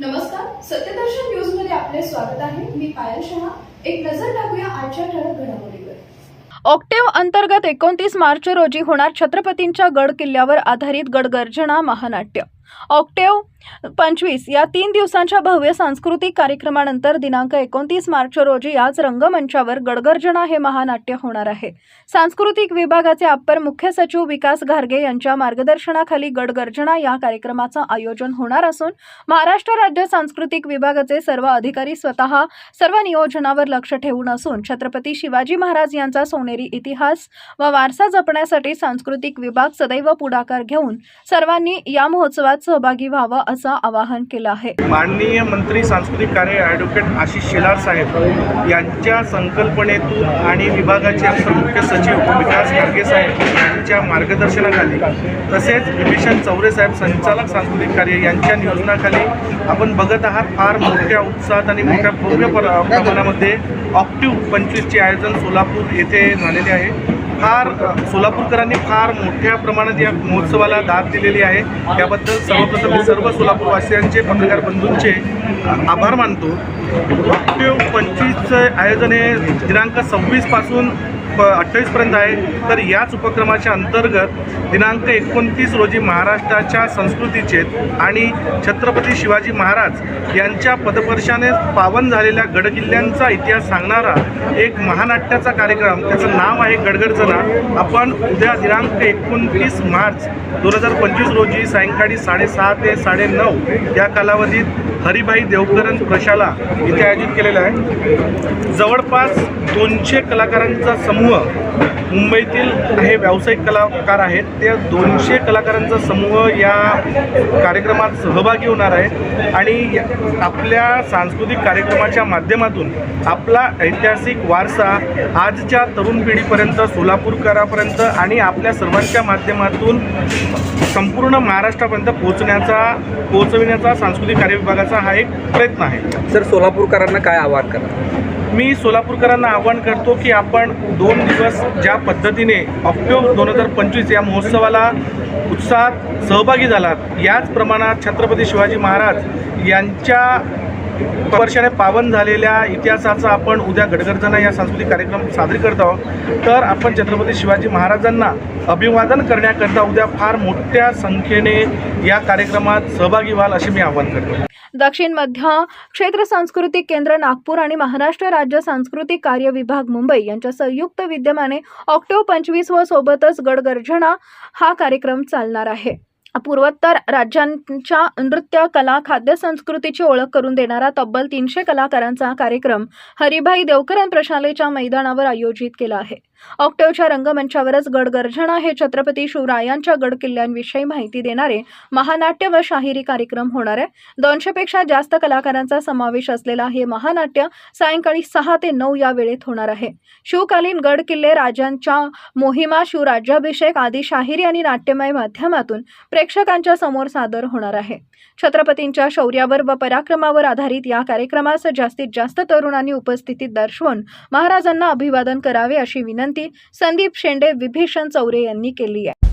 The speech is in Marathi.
नमस्कार सत्यदर्शन न्यूजमध्ये आपले स्वागत आहे. मी पायल शहा. एक नजर टाकूया आजच्या ठळक घडामोडीवर. ऑक्टेव अंतर्गत एकोणतीस मार्च रोजी होणार छत्रपतींच्या गड किल्ल्यावर आधारित गडगर्जना महानाट्य. ऑक्टेव पंचवीस या तीन दिवसांच्या भव्य सांस्कृतिक कार्यक्रमानंतर दिनांक एकोणतीस मार्च रोजी याच रंगमंचावर गडगर्जना हे महानाट्य होणार आहे. सांस्कृतिक विभागाचे अप्पर मुख्य सचिव विकास घारगे यांच्या मार्गदर्शनाखाली गडगर्जना या कार्यक्रमाचं आयोजन होणार असून महाराष्ट्र राज्य सांस्कृतिक विभागाचे सर्व अधिकारी स्वतः सर्व नियोजनावर लक्ष ठेवून असून छत्रपती शिवाजी महाराज यांचा सोनेरी इतिहास व वारसा जपण्यासाठी सांस्कृतिक विभाग सदैव पुढाकार घेऊन सर्वांनी या महोत्सवात सहभागी व्हावा असं आवाहन केलं आहे. माननीय मंत्री सांस्कृतिक कार्य ॲडव्होकेट आशिष शेलार साहेब यांच्या संकल्पनेतून आणि विभागाचे मुख्य सचिव विकास खारगे साहेब यांच्या मार्गदर्शनाखाली तसेच विभीषण चौरे साहेब संचालक सांस्कृतिक कार्य यांच्या नियोजनाखाली आपण बघत आहात फार मोठ्या उत्साहात आणि मोठ्या भव्य प्रमाणामध्ये ऑक्टिव्ह पंचवीसचे आयोजन सोलापूर येथे झालेले आहे. फार सोलापूरकरांनी फार मोठ्या प्रमाणात या महोत्सवाला दाद दिलेली आहे. त्याबद्दल सर्वप्रथम मी सर्व सोलापूरवासियांचे पत्रकार बंधूंचे आभार मानतो. पंचवीसचं आयोजन हे दिनांक सव्वीसपासून प अठ्ठावीसपर्यंत आहे. तर याच उपक्रमाच्या अंतर्गत दिनांक एकोणतीस रोजी महाराष्ट्राच्या संस्कृतीचे आणि छत्रपती शिवाजी महाराज यांच्या पदपर्शाने पावन झालेल्या गडकिल्ल्यांचा इतिहास सांगणारा एक महानाट्याचा कार्यक्रम त्याचं नाव आहे गडगडजना आपण उद्या दिनांक एकोणतीस मार्च दोन हजार पंचवीस रोजी सायंकाळी साडेसहा ते साडेनऊ या कालावधीत हरिभाई देवकरण प्रशाला इथे आयोजित केलेला आहे. जवळपास दोनशे कलाकारांचा समूह मुंबईतील हे व्यावसायिक कलाकार आहेत. ते दोनशे कलाकारांचा समूह या कार्यक्रमात सहभागी होणार आहे आणि आपल्या सांस्कृतिक कार्यक्रमाच्या माध्यमातून आपला ऐतिहासिक वारसा आजच्या तरुण पिढीपर्यंत सोलापूरकरापर्यंत आणि आपल्या सर्वांच्या माध्यमातून संपूर्ण महाराष्ट्रापर्यंत पोहोचण्याचा पोहोचविण्याचा सांस्कृतिक कार्य विभागाचा हा एक प्रयत्न आहे. सर सोलापूरकरांना काय आवाहन करा मी सोलापूरकरांना आवाहन करतो की आपण दोन दिवस ज्या पद्धतीने ऑक्टोबर दोन हजार पंचवीस या महोत्सवाला उत्साहात सहभागी झालात याच प्रमाणात छत्रपती शिवाजी महाराज यांच्या वर्षाने पावन झालेल्या इतिहासाचा आपण उद्या गडगर्जना या सांस्कृतिक कार्यक्रम साजरी करत आहोत. तर आपण छत्रपती शिवाजी महाराजांना अभिवादन करण्याकरता उद्या फार मोठ्या संख्येने या कार्यक्रमात सहभागी व्हाल असे मी आवाहन करतो. दक्षिण मध्य क्षेत्र सांस्कृतिक केंद्र नागपूर आणि महाराष्ट्र राज्य सांस्कृतिक कार्य विभाग मुंबई यांच्या संयुक्त विद्यमाने ऑक्टोबर पंचवीस व सोबतच गडगर्जना हा कार्यक्रम चालणार आहे. पूर्वोत्तर राज्यांच्या नृत्य कला खाद्य संस्कृतीची ओळख करून देणारा तब्बल तीनशे कलाकारांचा कार्यक्रम हरिभाई देवकरन प्रशालेच्या मैदानावर आयोजित केला आहे. ऑक्टोबरच्या रंगमंचावरच गडगर्जना हे छत्रपती शिवरायांच्या गडकिल्ल्यांविषयी माहिती देणारे महानाट्य व शाहिरी कार्यक्रम होणार आहे. दोनशेपेक्षा जास्त कलाकारांचा समावेश असलेला हे महानाट्य सायंकाळी सहा ते नऊ या वेळेत होणार आहे. शिवकालीन गड किल्ले राजांच्या मोहिमा शिवराज्याभिषेक आदी शाहिरी आणि नाट्यमय माध्यमातून प्रेक्षकांच्या समोर सादर होणार आहे. छत्रपतींच्या शौर्यावर व पराक्रमावर आधारित या कार्यक्रमास जास्तीत जास्त तरुणांनी उपस्थितीत दर्शवून महाराजांना अभिवादन करावे अशी विनंती विनंती संदीप शेंडे विभीषण चौरे यांनी केली आहे.